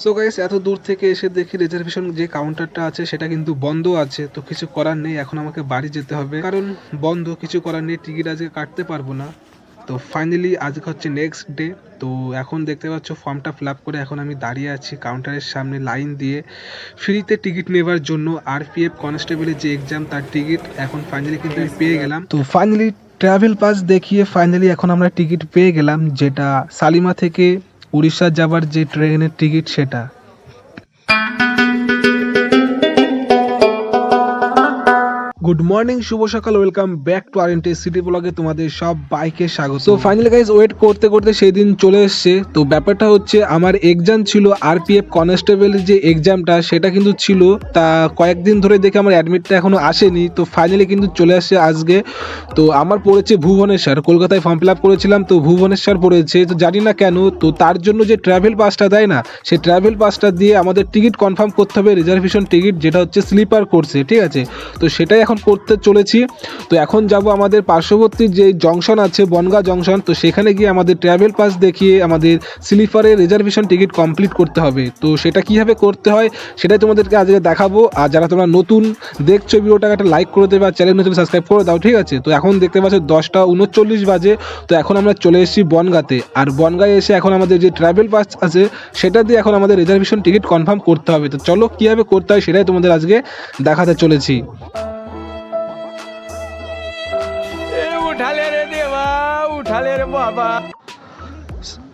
So guys এত দূর থেকে এসে দেখি রিজার্ভেশন যে কাউন্টারটা আছে, সেটা কিন্তু বন্ধ আছে। তো কিছু করার নেই, এখন আমাকে বাড়ি যেতে হবে। কারণ বন্ধ, কিছু করার নেই টিকিট আজকে কাটতে পারব না। তো ফাইনালি আজকে হচ্ছে নেক্সট ডে তো এখন দেখতে পাচ্ছ ফর্মটা ফিল আপ করে এখন আমি দাঁড়িয়ে আছি কাউন্টারের সামনে লাইন দিয়ে। ফ্রিতে টিকিট নেবার জন্য আরপিএফ কনস্টেবলের যে এক্সাম তার টিকিট এখন ফাইনালি কিন্তু আমি পেয়ে গেলাম। তো ফাইনালি ট্রাভেল পাস দেখিয়ে ফাইনালি এখন আমরা টিকিট পেয়ে গেলাম, যেটা সালিমা থেকে উড়িষ্যা যাবার যে ট্রেনের টিকিট সেটা। গুড মর্নিং, শুভ সকাল, welcome back to R city ব্লগে তোমাদের সব বাইকে স্বাগত। তো ফাইনালি গাইজ ওয়েট করতে করতে সেই দিন চলে এসছে। তো ব্যাপারটা হচ্ছে, আমার এক্সাম ছিল আরপিএফ কনস্টেবলের যে এক্সামটা সেটা কিন্তু ছিল। তা কয়েকদিন ধরে দেখে আমার অ্যাডমিটটা এখনও আসেনি। তো ফাইনালি কিন্তু চলে আসছে আজকে। তো আমার পড়েছে ভুবনেশ্বর, কলকাতায় ফর্ম ফিল আপ করেছিলাম। তো ভুবনেশ্বর পড়েছে। তো জানি না কেন, তো তার জন্য যে ট্রাভেল পাসটা দেয় না সেই ট্রাভেল পাসটা দিয়ে আমাদের টিকিট কনফার্ম করতে হবে রিজার্ভেশন টিকিট যেটা হচ্ছে স্লিপার কোর্সে ঠিক আছে? তো সেটাই এখন করতে চলেছি। তো এখন যাব আমাদের পার্শ্ববর্তী যে জংশন আছে, বনগাঁ জংশন। তো সেখানে গিয়ে আমাদের ট্রাভেল পাস দেখিয়ে আমাদের স্লিপারের রিজার্ভেশন টিকিট কমপ্লিট করতে হবে। তো সেটা কীভাবে করতে হয়, সেটাই তোমাদেরকে আজকে দেখাবো। আর যারা তোমরা নতুন দেখছ ভিডিওটাকে একটা লাইক করে দেবে, আর চ্যানেল নতুন সাবস্ক্রাইব করে দাও, ঠিক আছে? তো এখন দেখতে পাচ্ছ দশটা উনচল্লিশ বাজে। তো এখন আমরা চলে এসেছি বনগাঁতে। আর বনগাঁয়ে এসে এখন আমাদের যে ট্রাভেল পাস আছে, সেটা দিয়ে এখন আমাদের রিজার্ভেশন টিকিট কনফার্ম করতে হবে। তো চলো কীভাবে করতে হয়, সেটাই তোমাদের আজকে দেখাতে চলেছি।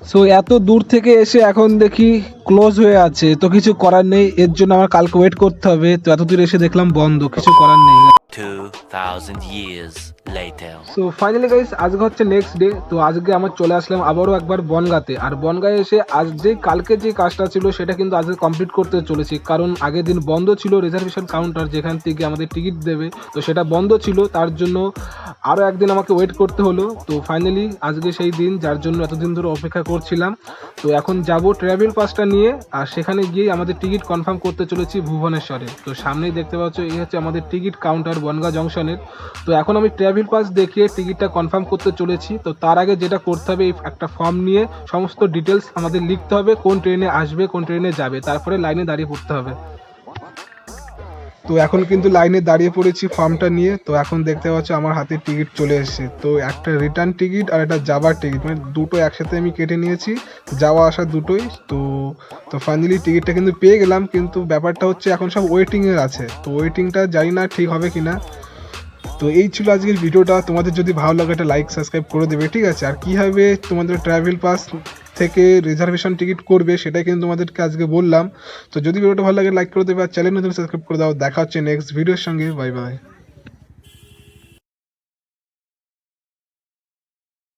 সো এত দূর থেকে এসে এখন দেখি ক্লোজ হয়ে আছে তো কিছু করার নেই এর জন্য আমার কালকে ওয়েট করতে হবে তো এত দূর এসে দেখলাম বন্ধ কিছু করার নেই 2,000 years later. So finally guys আজকে হচ্ছে নেক্সট ডে তো আজকে আমার চলে আসলাম আবারও একবার বনগাতে আর বনগাঁয়ে এসে আজ যে কালকে যে কাজটা ছিল সেটা কিন্তু আজকে কমপ্লিট করতে চলেছি কারণ আগের দিন বন্ধ ছিল রিজার্ভেশন কাউন্টার যেখান থেকে আমাদের টিকিট দেবে তো সেটা বন্ধ ছিল তার জন্য আরও একদিন আমাকে ওয়েট করতে হলো তো ফাইনালি আজকে সেই দিন যার জন্য এতদিন ধরে অপেক্ষা করছিলাম তো এখন যাব ট্রাভেল পাসটা নিয়ে আর সেখানে গিয়ে আমাদের টিকিট কনফার্ম করতে চলেছি ভুবনেশ্বরে। তো সামনেই দেখতে পাচ্ছ, এই হচ্ছে আমাদের টিকিট কাউন্টার বনগা জংশনের। তো এখন আমি ট্রাভেল পাস দেখিয়ে টিকিটটা কনফার্ম করতে চলেছি। তো তার আগে যেটা করতে হবে একটা ফর্ম নিয়ে সমস্ত ডিটেলস আমাদের লিখতে হবে, কোন ট্রেনে আসবে, কোন ট্রেনে যাবে। তারপরে লাইনে দাঁড়িয়ে পড়তে হবে। তো এখন কিন্তু লাইনে দাঁড়িয়ে পড়েছি ফার্মটা নিয়ে। তো এখন দেখতে পাচ্ছ আমার হাতে টিকিট চলে এসেছে। তো একটা রিটার্ন টিকিট আর একটা যাবার টিকিট। মানে দুটো একসাথে আমি কেটে নিয়েছি। যাওয়া আসা দুটোই। তো তো ফাইনালি টিকিটটা কিন্তু পেয়ে গেলাম। কিন্তু ব্যাপারটা হচ্ছে এখন সব ওয়েটিংয়ের আছে। তো ওয়েটিংটা জানি না ঠিক হবে কি না তো এই ছিল আজকের ভিডিওটা। তোমাদের যদি ভালো লাগে একটা লাইক সাবস্ক্রাইব করে দেবে, ঠিক আছে? আর কীভাবে তোমাদের ট্রাভেল পাস থেকে রিজার্ভেশন টিকিট করবে, সেটাই কিন্তু তোমাদেরকে আজকে বললাম। তো যদি ভিডিওটা ভালো লাগে লাইক করে দেবে, আর চ্যানেল নতুন সাবস্ক্রাইব করে দাও। দেখা হচ্ছে নেক্সট ভিডিওর সঙ্গে। Bye bye